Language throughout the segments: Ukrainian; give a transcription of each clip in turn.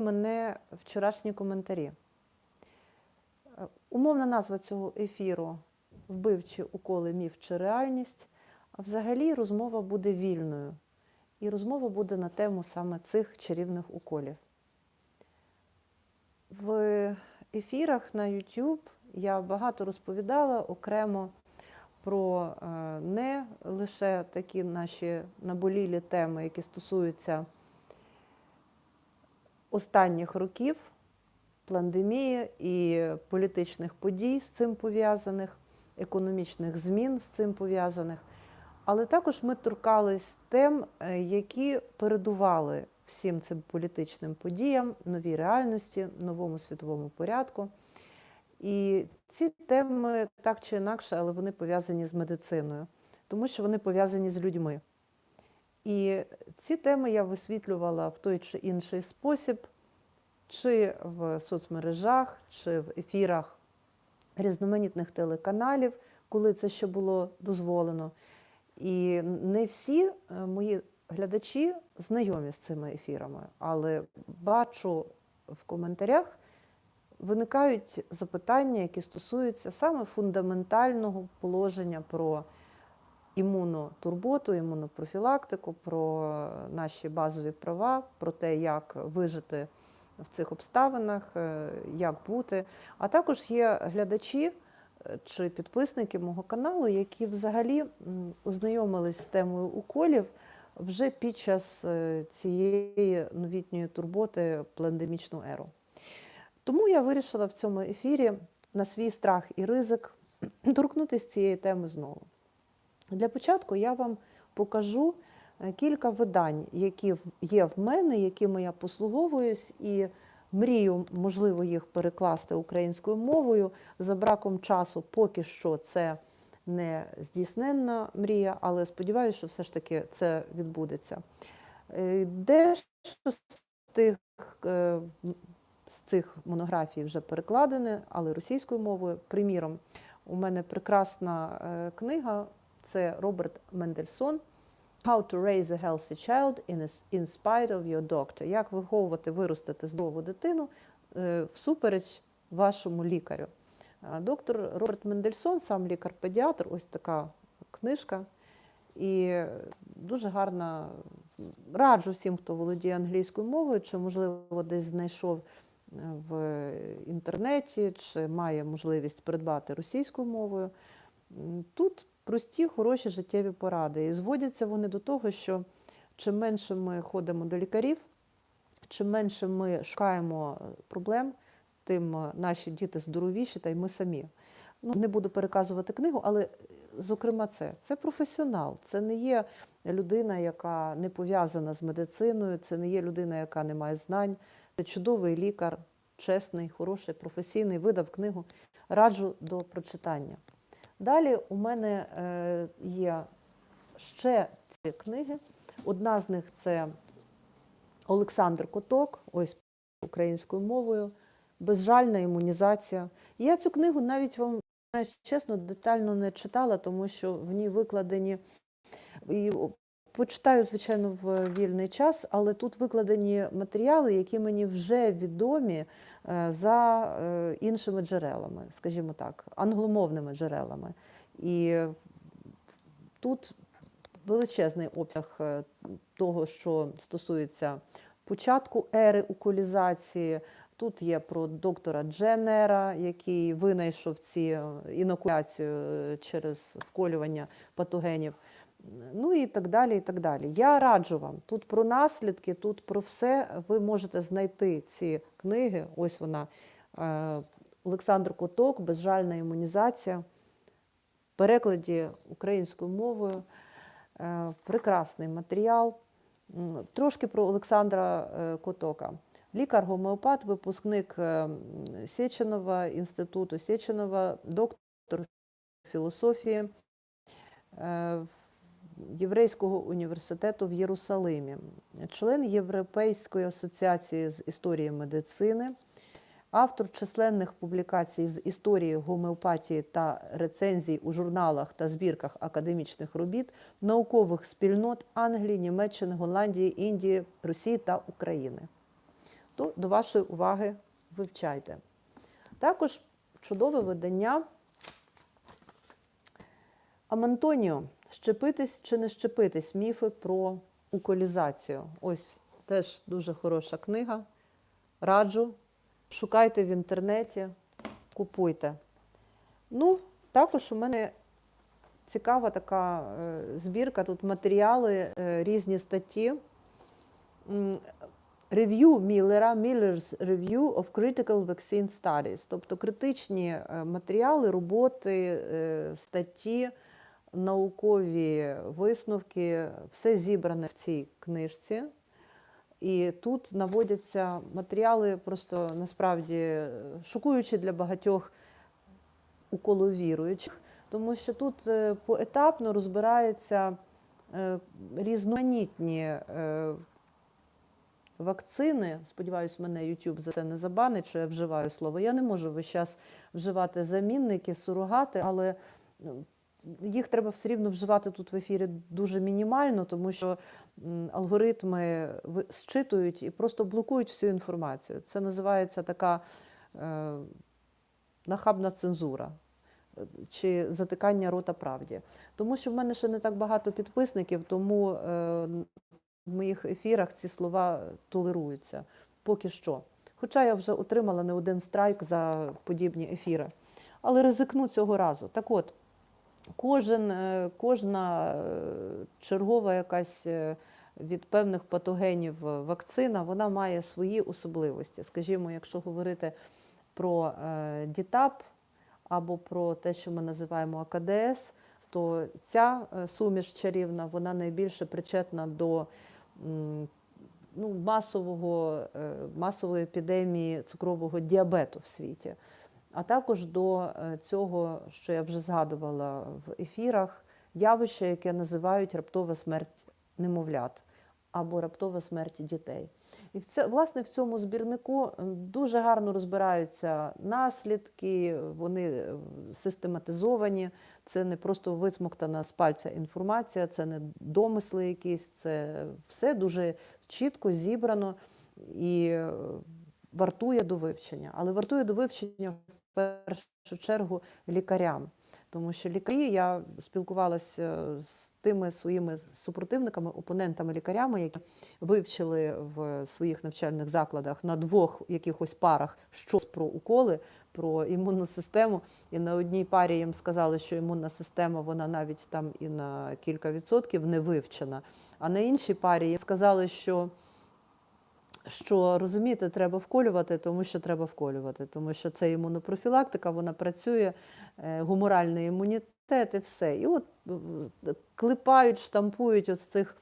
мене вчорашні коментарі. Е, Умовна назва цього ефіру вбивчі уколи міф чи реальність. А взагалі розмова буде вільною. І розмова буде на тему саме цих чарівних уколів. В ефірах на YouTube я багато розповідала окремо про е, не лише такі наші наболілі теми, які стосуються останніх років пандемії і політичних подій з цим пов'язаних, економічних змін з цим пов'язаних. Але також ми торкались тем, е, які передували всім цим політичним подіям, новій реальності, новому світовому порядку. І ці теми так чи інакше, але вони пов'язані з медициною, тому що вони пов'язані з людьми. І ці теми я висвітлювала в той чи інший спосіб, чи в соцмережах, чи в ефірах різноманітних телеканалів, коли це ще було дозволено. І не всі е, мої глядачі знайомі з цими ефірами, але бачу в коментарях виникають запитання, які стосуються саме фундаментального положення про імунотурботу, імунопрофілактику, про наші базові права, про те, як вижити в цих обставинах, е, як бути. А також є глядачі е, чи підписники мого каналу, які взагалі ознайомились з темою уколів вже під час е, цієї новітньої турботи пандемічну еру. Тому я вирішила в цьому ефірі на свій страх і ризик торкнутися цієї теми знову. Для початку я вам покажу е, кілька видань, які є в мене, якими я послуговуюсь, і мрію, можливо, їх перекласти українською мовою. За браком часу поки що це не здійсненна мрія, але сподіваюся, що все ж таки це відбудеться. Е, Дещо з тих е, з цих монографій вже перекладене, але російською мовою. Приміром, у мене прекрасна книга. Це Роберт Мендельсон How to raise a healthy child in, spite of your doctor. Як виховувати, виростити здорову дитину е, всупереч вашому лікарю. Доктор Роберт Мендельсон, сам лікар-педіатр, ось така книжка. І дуже гарна. Раджу всім, хто володіє англійською мовою, чи, можливо, десь знайшов е, в інтернеті, чи має можливість придбати російською мовою. Тут прості, хороші життєві поради. І зводяться вони до того, що чим менше ми ходимо до лікарів, чим менше ми шукаємо проблем, тим е, наші діти здоровіші, та й ми самі. Ну, не буду переказувати книгу, але зокрема це. Це професіонал, це не є людина, яка не пов'язана з медициною, це не є людина, яка не має знань. Це чудовий лікар, чесний, хороший, професійний, видав книгу. Раджу до прочитання. Далі у мене е, є ще ці книги. Одна з них це Олександр Коток, ось українською мовою, безжальна імунізація. Я цю книгу навіть вам чесно детально не читала, тому що в ній викладені і почитаю, звичайно, в вільний час, але тут викладені матеріали, які мені вже відомі е, за е, іншими джерелами, скажімо так, англомовними джерелами. І тут величезний обсяг е, того, що стосується початку ери уколізації. Тут є про доктора Дженера, який винайшов ці інокуляцію через вколювання патогенів. Ну і так далі. і так далі. Я раджу вам тут про наслідки, тут про все. Ви можете знайти ці книги. Ось вона е, Олександр Коток, Безжальна імунізація в перекладі українською мовою. Е, Прекрасний матеріал. Трошки про Олександра е, Котока. Лікар-гомеопат, випускник Сеченова, інституту Сеченова, доктор філософії Єврейського університету в Єрусалимі, член Європейської асоціації з історії медицини, автор численних публікацій з історії гомеопатії та рецензій у журналах та збірках академічних робіт, наукових спільнот Англії, Німеччини, Голландії, Індії, Росії та України. то до вашої уваги вивчайте. Також чудове видання Амантоніо Щепитись чи не щепитись міфи про уколізацію. Ось теж дуже хороша книга. Раджу. Шукайте в інтернеті, купуйте. Ну, також у мене цікава така е, збірка, тут матеріали, е, різні статті. Рев'ю Міллера, Miller's Review of Critical Vaccine Studies, тобто критичні е, матеріали, роботи, статті, наукові висновки, все зібране в цій книжці. І тут наводяться матеріали просто насправді е, шокуючі для багатьох уколовіруючих, тому що тут е, поетапно розбираються е, різноманітні вакцини. Сподіваюсь, мене YouTube за це не забанить, що я вживаю слово. Я не можу весь час вживати замінники, сурогати, але їх треба все рівно вживати тут в ефірі дуже мінімально, тому що алгоритми зчитують і просто блокують всю інформацію. Це називається така е, нахабна цензура е, чи затикання рота правді. Тому що в мене ще не так багато підписників, тому е, в моїх ефірах ці слова толеруються поки що. Хоча я вже отримала не один страйк за подібні ефіри. Але ризикну цього разу. Так от, кожен, е, кожна е, чергова якась е, від певних патогенів вакцина, вона має свої особливості. Скажімо, якщо говорити про дітап або про те, що ми називаємо АКДС, то ця суміш чарівна вона найбільше причетна до ну, масового, масової епідемії цукрового діабету в світі, а також до е, цього, що я вже згадувала в ефірах, явище, яке називають раптова смерть немовлят або раптова смерть дітей. І в це, власне в цьому збірнику дуже гарно розбираються наслідки, вони е, систематизовані. Це не просто висмоктана з пальця інформація, це не домисли якісь, це все дуже чітко зібрано і е, вартує до вивчення. Але вартує до вивчення першу чергу лікарям. Тому що лікарі, я спілкувалася з тими своїми супротивниками, опонентами, лікарями, які вивчили в своїх навчальних закладах на двох якихось парах щось про уколи, про імунну систему. І на одній парі їм сказали, що імунна система вона навіть там і на кілька відсотків не вивчена. А на іншій парі їм сказали, що що розумієте, треба вколювати, тому що треба вколювати, тому що це імунопрофілактика, вона працює, е, гуморальний імунітет і все. І от е, клепають, штампують от цих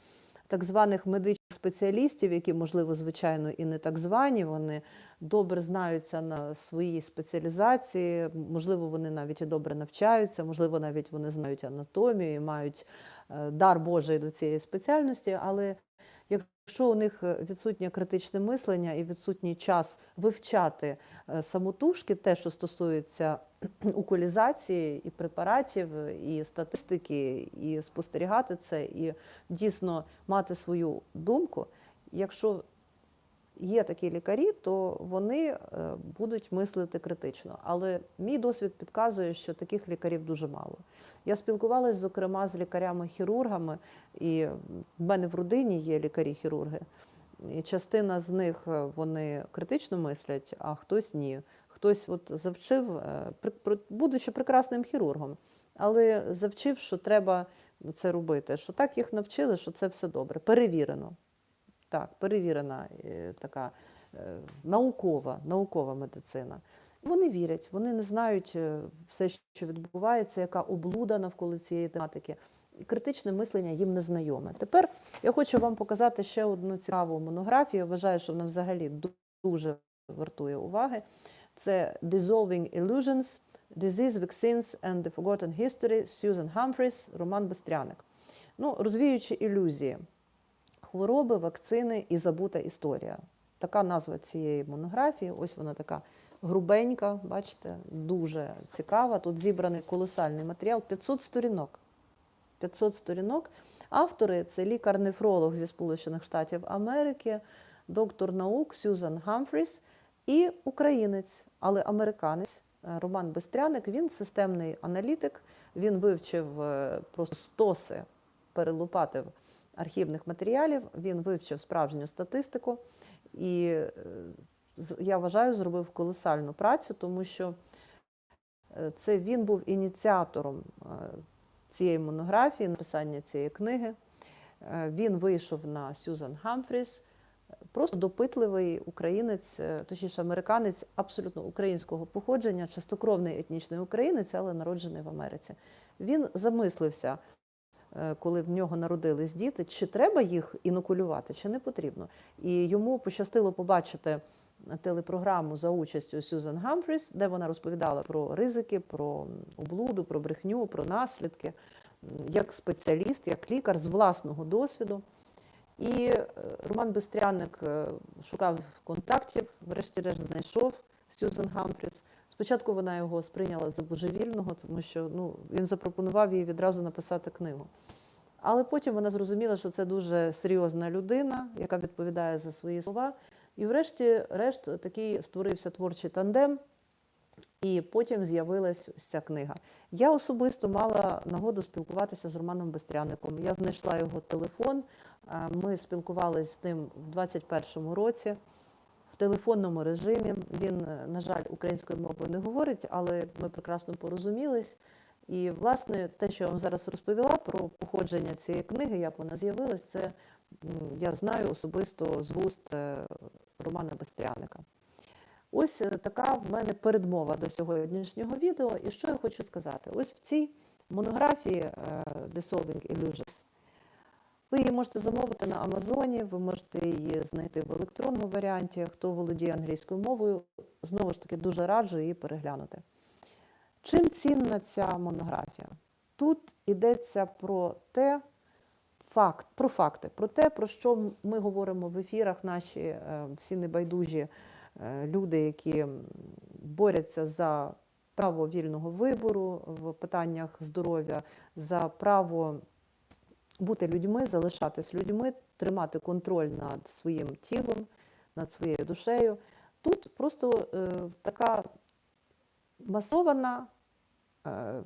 так званих медичних спеціалістів, які, можливо, звичайно, і не так звані, вони добре знаються на своїй спеціалізації, можливо, вони навіть і добре навчаються, можливо, навіть вони знають анатомію і мають е, дар Божий до цієї спеціальності, але Якщо у них е, відсутнє критичне мислення і відсутній час вивчати е, самотужки, те, що стосується уколізації і препаратів, і статистики, і спостерігати це, і дійсно мати свою думку, якщо є такі лікарі, то вони е, будуть мислити критично. Але мій досвід підказує, що таких лікарів дуже мало. Я спілкувалася, зокрема, з лікарями-хірургами, і в мене в родині є лікарі-хірурги. І частина з них е, вони критично мислять, а хтось ні. Хтось от завчив, е, будучи прекрасним хірургом, але завчив, що треба це робити, що так їх навчили, що це все добре, перевірено. Так, перевірена е, така е, наукова, наукова медицина. Вони вірять, вони не знають е, все, що відбувається, яка облуда навколо цієї тематики. Критичне мислення їм не знайоме. Тепер я хочу вам показати ще одну цікаву монографію. Вважаю, що вона взагалі дуже вартує уваги. Це Dissolving Illusions, Disease, Vaccines and the Forgotten History, Susan Humphries, Роман Бестряник. Ну, розвіючи ілюзії хвороби, вакцини і забута історія. Така назва цієї монографії. Ось вона така грубенька, бачите, дуже цікава. Тут зібраний колосальний матеріал, 500 сторінок. 500 сторінок. Автори це лікар-нефролог зі Сполучених Штатів Америки, доктор наук Сюзан Гамфріс і українець, але американець е, Роман Бестряник. Він системний аналітик, він вивчив е, просто стоси, перелопатив архівних матеріалів, він вивчив справжню статистику і е, я вважаю, зробив колосальну працю, тому що е, це він був ініціатором е, цієї монографії, написання цієї книги. Він вийшов на Сюзан Гамфріс, просто допитливий українець, точніше американець абсолютно українського походження, чистокровний етнічний українець, але народжений в Америці. Він замислився, коли в нього народились діти, чи треба їх інокулювати, чи не потрібно. І йому пощастило побачити телепрограму за участю Сюзан Гамфріс, де вона розповідала про ризики, про облуду, про брехню, про наслідки, як спеціаліст, як лікар з власного досвіду. І е, Роман Бестряник е, шукав контактів, врешті-решт знайшов Сюзан Гамфріс. Спочатку вона його сприйняла за божевільного, тому що ну, він запропонував їй відразу написати книгу. Але потім вона зрозуміла, що це дуже серйозна людина, яка відповідає за свої слова. І врешті-решт такий створився творчий тандем, і потім з'явилась ця книга. Я особисто мала нагоду спілкуватися з Романом Бестряником. Я знайшла його телефон. Ми спілкувалися з ним в 21-му році телефонному режимі. Він, е, на жаль, українською мовою не говорить, але ми прекрасно порозумілись. І, власне, те, що я вам зараз розповіла про походження цієї книги, як вона з'явилась, це я знаю особисто з вуст е, Романа Бестряника. Ось е, така в мене передмова до сьогоднішнього відео. І що я хочу сказати? Ось в цій монографії е, Dissolving Illusions ви її можете замовити на Амазоні, ви можете її знайти в електронному варіанті. Хто володіє англійською мовою, знову ж таки дуже раджу її переглянути. Чим цінна ця монографія? Тут йдеться про те, факт, про факти, про те, про що ми говоримо в ефірах, наші е, всі небайдужі е, люди, які борються за право вільного вибору в питаннях здоров'я, за право бути людьми, залишатись людьми, тримати контроль над своїм тілом, над своєю душею. Тут просто е, така масована е,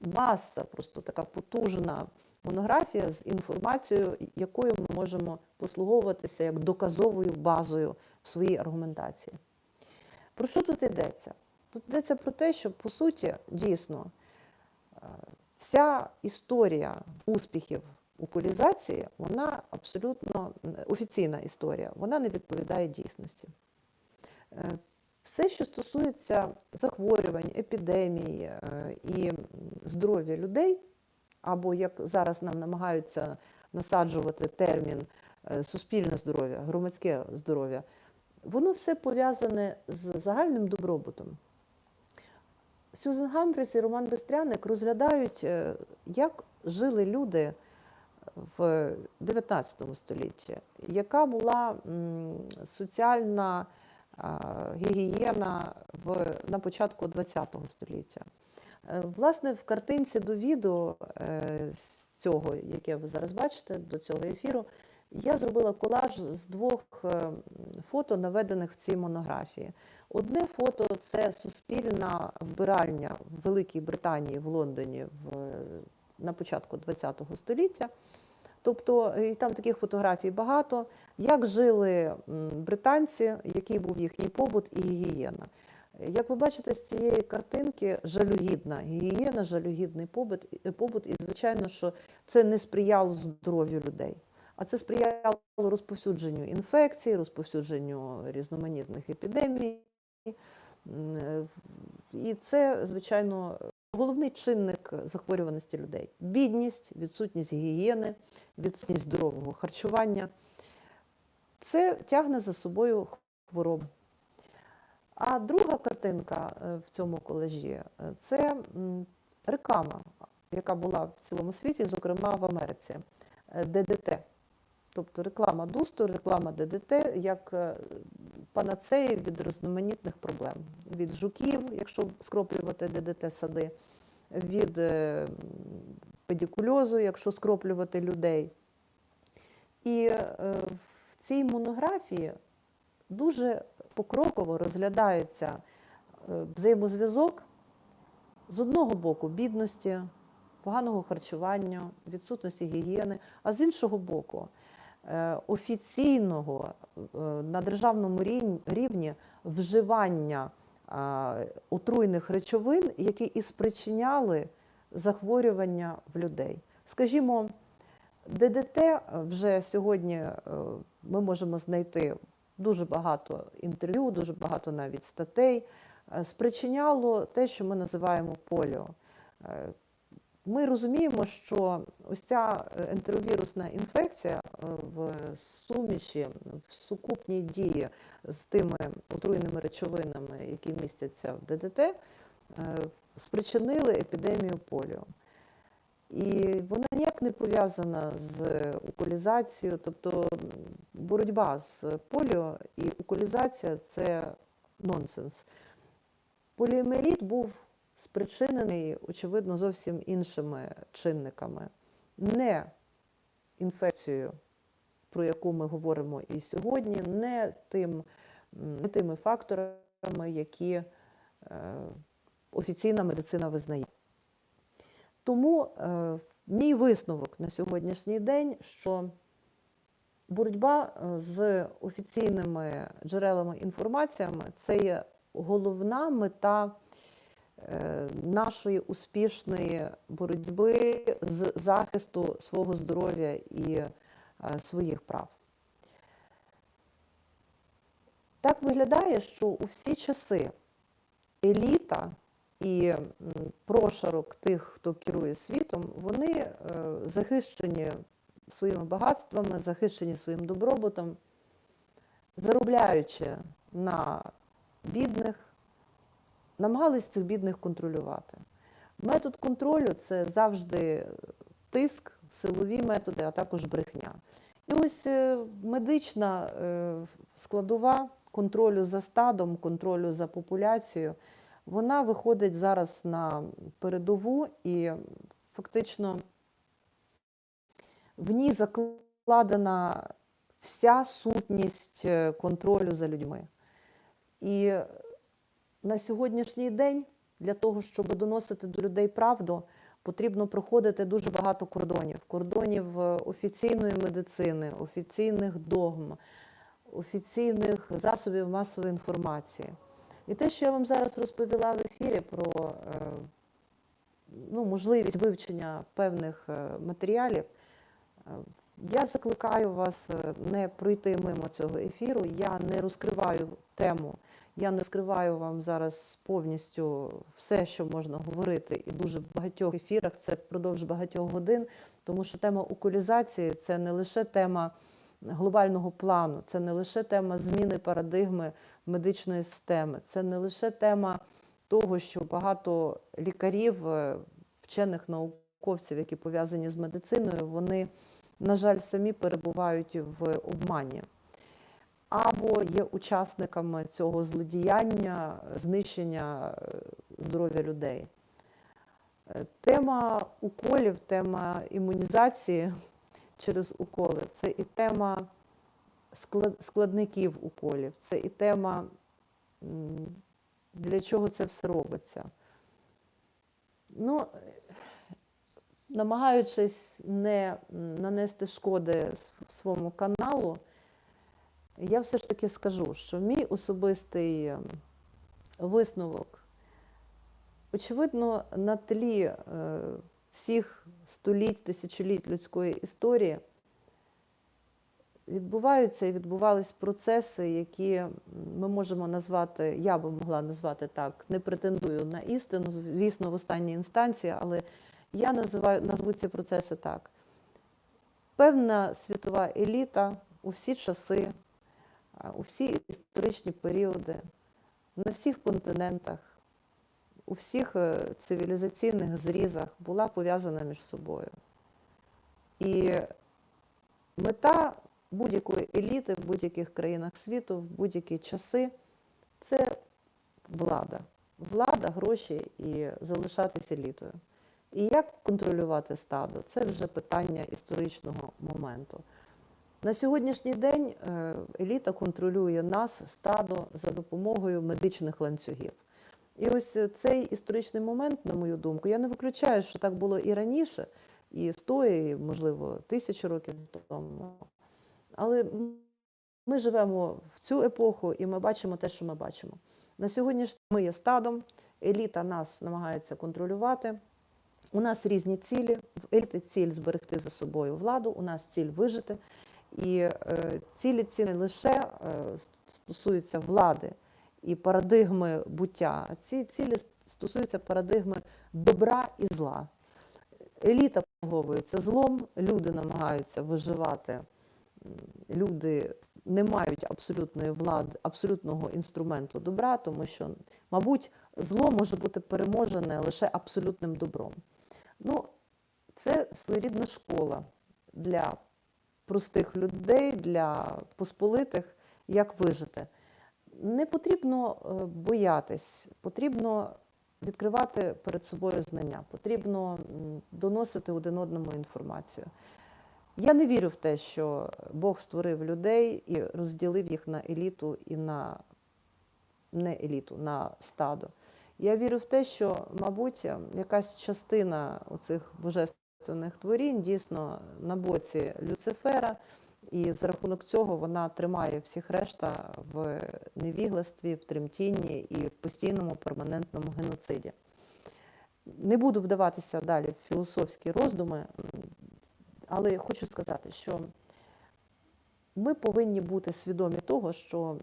маса, просто така потужна монографія з інформацією, якою ми можемо послуговуватися як доказовою базою в своїй аргументації. Про що тут йдеться? Тут йдеться про те, що по суті дійсно е, вся історія успіхів укулізації, вона абсолютно офіційна історія, вона не відповідає дійсності. Е, Все, що стосується захворювань, епідемій е, і здоров'я людей, або як зараз нам намагаються насаджувати термін е, суспільне здоров'я, громадське здоров'я, воно все пов'язане з загальним добробутом. Сюзан Гамфріс і Роман Бестряник розглядають, е, як жили люди в 19 столітті, яка була соціальна гігієна в, на початку ХХ століття. Е, Власне, в картинці до відео е, з цього, яке ви зараз бачите, до цього ефіру, я зробила колаж з двох е, фото, наведених в цій монографії. Одне фото це суспільна вбиральня в Великій Британії в Лондоні в, на початку ХХ століття. Тобто і там таких фотографій багато. Як жили британці, який був їхній побут і гігієна. Як ви бачите з цієї картинки, жалюгідна гігієна, жалюгідний побут, побут, і звичайно, що це не сприяло здоров'ю людей, а це сприяло розповсюдженню інфекцій, розповсюдженню різноманітних епідемій. І це, звичайно, головний чинник захворюваності людей: бідність, відсутність гігієни, відсутність здорового харчування. Це тягне за собою хворобу. А друга картинка е, в цьому колежі е, це реклама, яка була в цілому світі, зокрема в Америці, е, ДДТ. Тобто реклама дусту, реклама ДДТ як е, панацеї від різноманітних проблем. Від жуків, якщо скроплювати ДДТ сади, від е, педикульозу, якщо скроплювати людей. І е, в цій монографії дуже покроково розглядається взаємозв'язок з одного боку бідності, поганого харчування, відсутності гігієни, а з іншого боку офіційного е, на державному рівні- вживання а, отруйних речовин, які і спричиняли захворювання в людей. Скажімо, ДДТ вже сьогодні е, ми можемо знайти дуже багато інтерв'ю, дуже багато навіть статей, е, спричиняло те, що ми називаємо поліо. Ми розуміємо, що ось ця е, ентеровірусна інфекція е, в суміші, в сукупній дії з тими отруйними речовинами, які містяться в ДДТ, е, спричинили епідемію поліо. І вона ніяк не пов'язана з уколізацією, тобто боротьба з поліо і уколізація це нонсенс. Поліоміеліт був спричинений, очевидно, зовсім іншими чинниками, не інфекцією, про яку ми говоримо і сьогодні, не, тим, не тими факторами, які е, офіційна медицина визнає. Тому е, мій висновок на сьогоднішній день, що боротьба е, з офіційними джерелами інформаціями це є головна мета нашої успішної боротьби з захисту свого здоров'я і е, своїх прав. Так виглядає, що у всі часи еліта і прошарок тих, хто керує світом, вони е, захищені своїми багатствами, захищені своїм добробутом, заробляючи на бідних, намагались цих бідних контролювати. Метод контролю це завжди тиск, силові методи, а також брехня. І ось е, медична е, складова контролю за стадом, контролю за популяцією, вона виходить зараз на передову і фактично в ній закладена вся сутність е, контролю за людьми. І на сьогоднішній день для того, щоб доносити до людей правду, потрібно проходити дуже багато кордонів: кордонів е, офіційної медицини, офіційних догм, офіційних засобів масової інформації. І те, що я вам зараз розповіла в ефірі про е, ну, можливість вивчення певних е, матеріалів, я закликаю вас не пройти мимо цього ефіру. Я не розкриваю тему, я не розкриваю вам зараз повністю все, що можна говорити, і дуже в багатьох ефірах це впродовж багатьох годин, тому що тема уколізації це не лише тема глобального плану, це не лише тема зміни парадигми медичної системи, це не лише тема того, що багато лікарів, е, вчених науковців, які пов'язані з медициною, вони, на жаль, самі перебувають в обмані. Або є учасниками цього злодіяння, знищення е, здоров'я людей. Е, Тема уколів, тема імунізації через уколи це і тема складників уколів, це і тема, для чого це все робиться. Ну, намагаючись не нанести шкоди своєму каналу, я все ж таки скажу, що мій особистий ем, висновок, очевидно, на тлі е, всіх століть, тисячоліть людської історії відбуваються і відбувались процеси, які ми можемо назвати, я би могла назвати так, не претендую на істину, звісно, в останній інстанції, але я називаю, назву ці процеси так. Певна світова еліта у всі часи, у всі історичні періоди, на всіх континентах, у всіх е, цивілізаційних зрізах була пов'язана між собою. І мета будь-якої еліти в будь-яких країнах світу, в будь-які часи це влада. Влада, гроші і залишатися елітою. І як контролювати стадо? Це вже питання історичного моменту. На сьогоднішній день е, еліта контролює нас, стадо, за допомогою медичних ланцюгів. І ось цей історичний момент, на мою думку, я не виключаю, що так було і раніше, і 100, і, можливо, тисячу років тому. Але ми живемо в цю епоху, і ми бачимо те, що ми бачимо. На сьогодні ж ми є стадом, еліта нас намагається контролювати. У нас різні цілі. В еліти ціль зберегти за собою владу, у нас ціль вижити. І е, цілі ці не лише е, стосуються влади і парадигми буття, а ці цілі стосуються парадигми добра і зла. Еліта послуговується злом, люди намагаються виживати, люди не мають абсолютної влади, абсолютного інструменту добра, тому що, мабуть, зло може бути переможене лише абсолютним добром. Ну, це своєрідна школа для простих людей, для посполитих, як вижити. Не потрібно е, боятись, потрібно відкривати перед собою знання, потрібно доносити один одному інформацію. Я не вірю в те, що Бог створив людей і розділив їх на еліту і на не еліту, на стадо. Я вірю в те, що, мабуть, якась частина оцих божественних творінь дійсно на боці Люцифера, і за рахунок цього вона тримає всіх решта в невігластві, в тремтінні і в постійному перманентному геноциді. Не буду вдаватися далі в філософські роздуми, але хочу сказати, що ми повинні бути свідомі того, що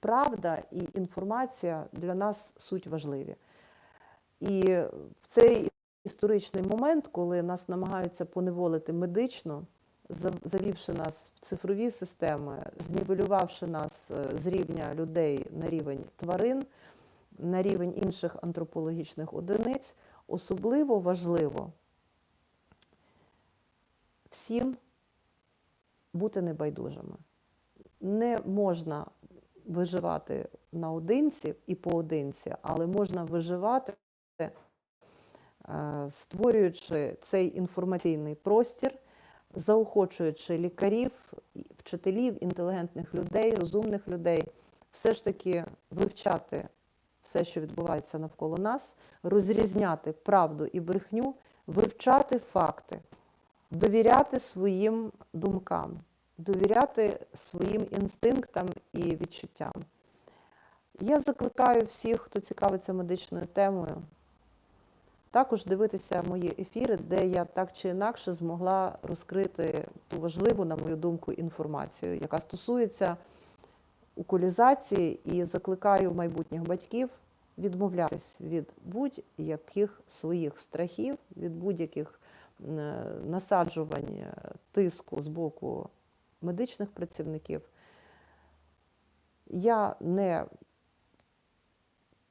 правда і інформація для нас суть важливі. І в цей історичний момент, коли нас намагаються поневолити медично, завівши нас в цифрові системи, знівелювавши нас е, з рівня людей на рівень тварин, на рівень інших антропологічних одиниць, особливо важливо всім бути небайдужими. Не можна виживати наодинці і поодинці, але можна виживати, створюючи цей інформаційний простір, заохочуючи лікарів, вчителів, інтелігентних людей, розумних людей, все ж таки вивчати все, що відбувається навколо нас, розрізняти правду і брехню, вивчати факти, довіряти своїм думкам, довіряти своїм інстинктам і відчуттям. Я закликаю всіх, хто цікавиться медичною темою, також дивитися мої ефіри, де я так чи інакше змогла розкрити ту важливу, на мою думку, інформацію, яка стосується укулізації, і закликаю майбутніх батьків відмовлятись від будь-яких своїх страхів, від будь-яких е, насаджувань е, тиску з боку медичних працівників. Я не,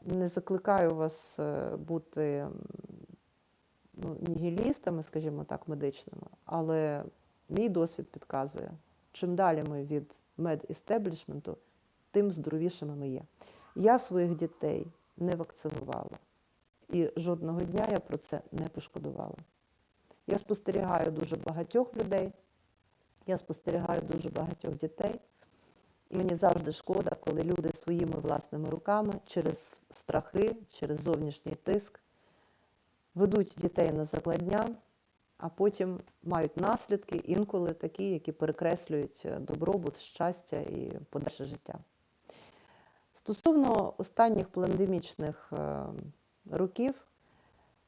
не закликаю вас е, бути ну, нігілістами, скажімо так, медичними, але мій досвід підказує, чим далі ми від медістеблішменту, тим здоровішими ми є. Я своїх дітей не вакцинувала. І жодного дня я про це не пошкодувала. Я спостерігаю дуже багатьох людей, я спостерігаю дуже багатьох дітей. І мені завжди шкода, коли люди своїми власними руками через страхи, через зовнішній тиск ведуть дітей на закладня, а потім мають наслідки, інколи такі, які перекреслюють е, добробут, щастя і подальше життя. Стосовно останніх пандемічних е, років,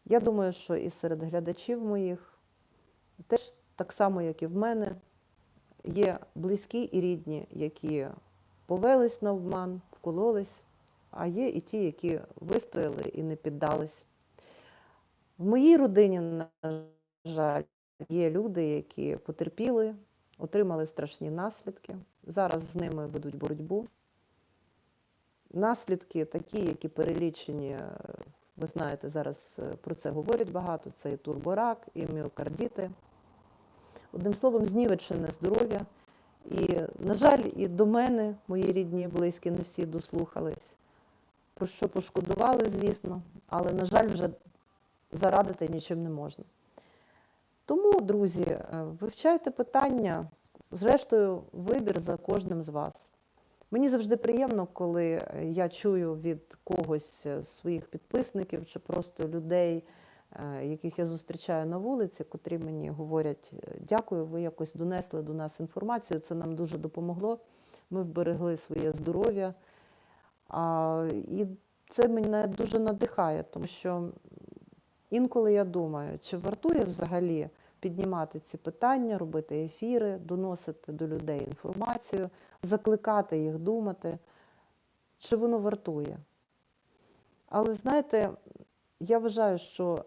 я думаю, що і серед глядачів моїх теж так само, як і в мене, є близькі і рідні, які повелись на обман, вкололись, а є і ті, які вистояли і не піддались. В моїй родині, на жаль, є люди, які потерпіли, отримали страшні наслідки. Зараз з ними ведуть боротьбу. Наслідки такі, які перелічені, е, ви знаєте, зараз е, про це говорять багато: це і турборак, і міокардіти. Одним словом, знівечене здоров'я. І, на жаль, і до мене мої рідні близькі не всі дослухались, про що пошкодували, звісно, але, на жаль, вже зарадити нічим не можна. Тому, друзі, е, вивчайте питання, Зрештою, вибір за кожним з вас. Мені завжди приємно, коли я чую від когось з своїх підписників чи просто людей, е, яких я зустрічаю на вулиці, котрі мені говорять: дякую, ви якось донесли до нас інформацію. Це нам дуже допомогло. Ми вберегли своє здоров'я. І це мене дуже надихає, тому що інколи я думаю, чи вартує взагалі піднімати ці питання, робити ефіри, доносити до людей інформацію, закликати їх думати, чи воно вартує. Але знаєте, я вважаю, що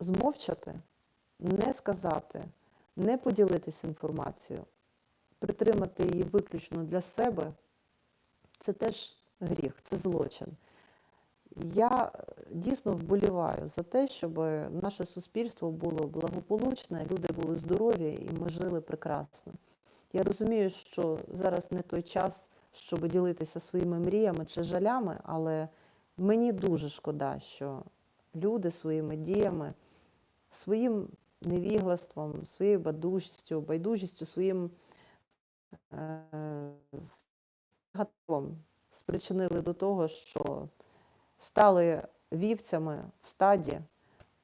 змовчати, не сказати, не поділитися інформацією, притримати її виключно для себе це теж гріх, це злочин. Я дійсно вболіваю за те, щоб наше суспільство було благополучне, люди були здорові і ми жили прекрасно. Я розумію, що зараз не той час, щоб ділитися своїми мріями чи жалями, але мені дуже шкода, що люди своїми діями, своїм невіглаством, своєю байдужістю, байдужістю, своїм негативом спричинили до того, що стали вівцями в стаді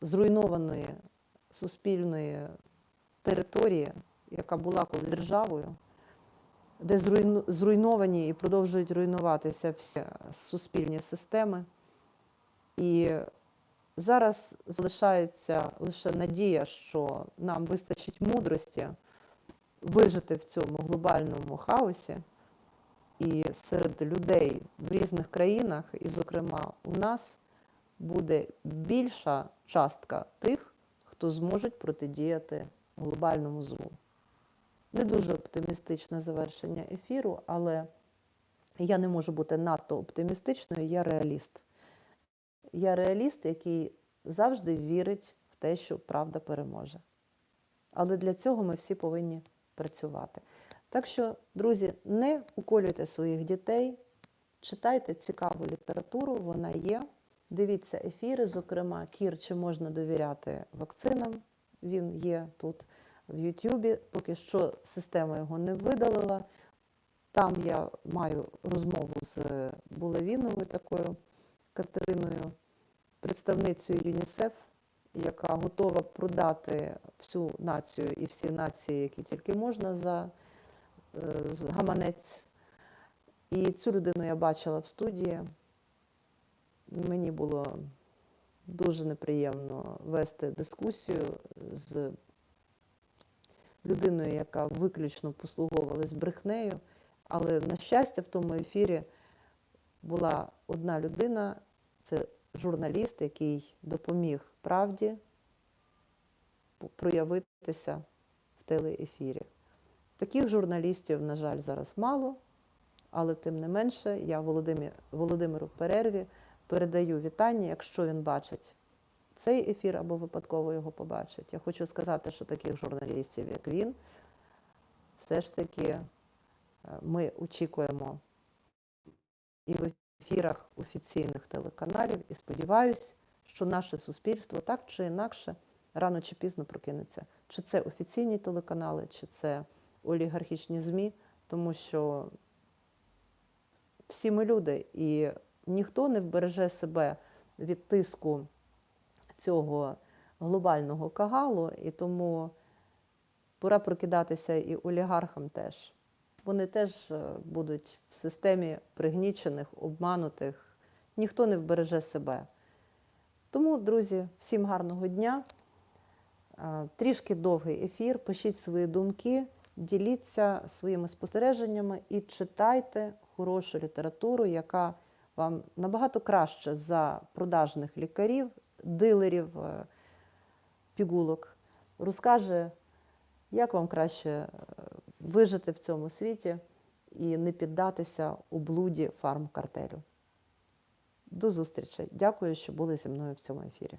зруйнованої суспільної території, яка була колись державою, де зруйновані і продовжують руйнуватися всі суспільні системи. І зараз залишається лише надія, що нам вистачить мудрості вижити в цьому глобальному хаосі. І серед людей в різних країнах, і, зокрема, у нас буде більша частка тих, хто зможуть протидіяти глобальному злу. Не дуже оптимістичне завершення ефіру, але я не можу бути надто оптимістичною, я реаліст. Я реаліст, який завжди вірить в те, що правда переможе. Але для цього ми всі повинні працювати. Так що, друзі, не уколюйте своїх дітей, читайте цікаву літературу, вона є. Дивіться ефіри, зокрема, Кір, чи можна довіряти вакцинам. Він є тут в Ютубі. Поки що система його не видалила. Там я маю розмову з Булавіновою такою Катериною, представницею ЮНІСЕФ, яка готова продати всю націю і всі нації, які тільки можна за. Е, гаманець. І цю людину я бачила в студії. Мені було дуже неприємно вести дискусію з людиною, яка виключно послуговувалась брехнею. Але, на щастя, в тому ефірі була одна людина, це журналіст, який допоміг правді проявитися в телеефірі. Таких журналістів, на жаль, зараз мало, але тим не менше, я Володимир, Володимиру Перерві передаю вітання, якщо він бачить цей ефір або випадково його побачить. Я хочу сказати, що таких журналістів, як він, все ж таки е, ми очікуємо і в ефірах офіційних телеканалів, і сподіваюся, що наше суспільство так чи інакше рано чи пізно прокинеться. Чи це офіційні телеканали, чи це олігархічні ЗМІ, тому що всі ми люди, і ніхто не вбереже себе від тиску цього глобального кагалу, і тому пора прокидатися і олігархам теж. Вони теж е, будуть в системі пригнічених, обманутих, ніхто не вбереже себе. Тому, друзі, всім гарного дня. Е, трішки довгий ефір. Пишіть свої думки діліться своїми спостереженнями і читайте хорошу літературу, яка вам набагато краще за продажних лікарів, дилерів, е, пігулок, розкаже, як вам краще е, вижити в цьому світі і не піддатися у блуді фармкартелю. До зустрічі. Дякую, що були зі мною в цьому ефірі.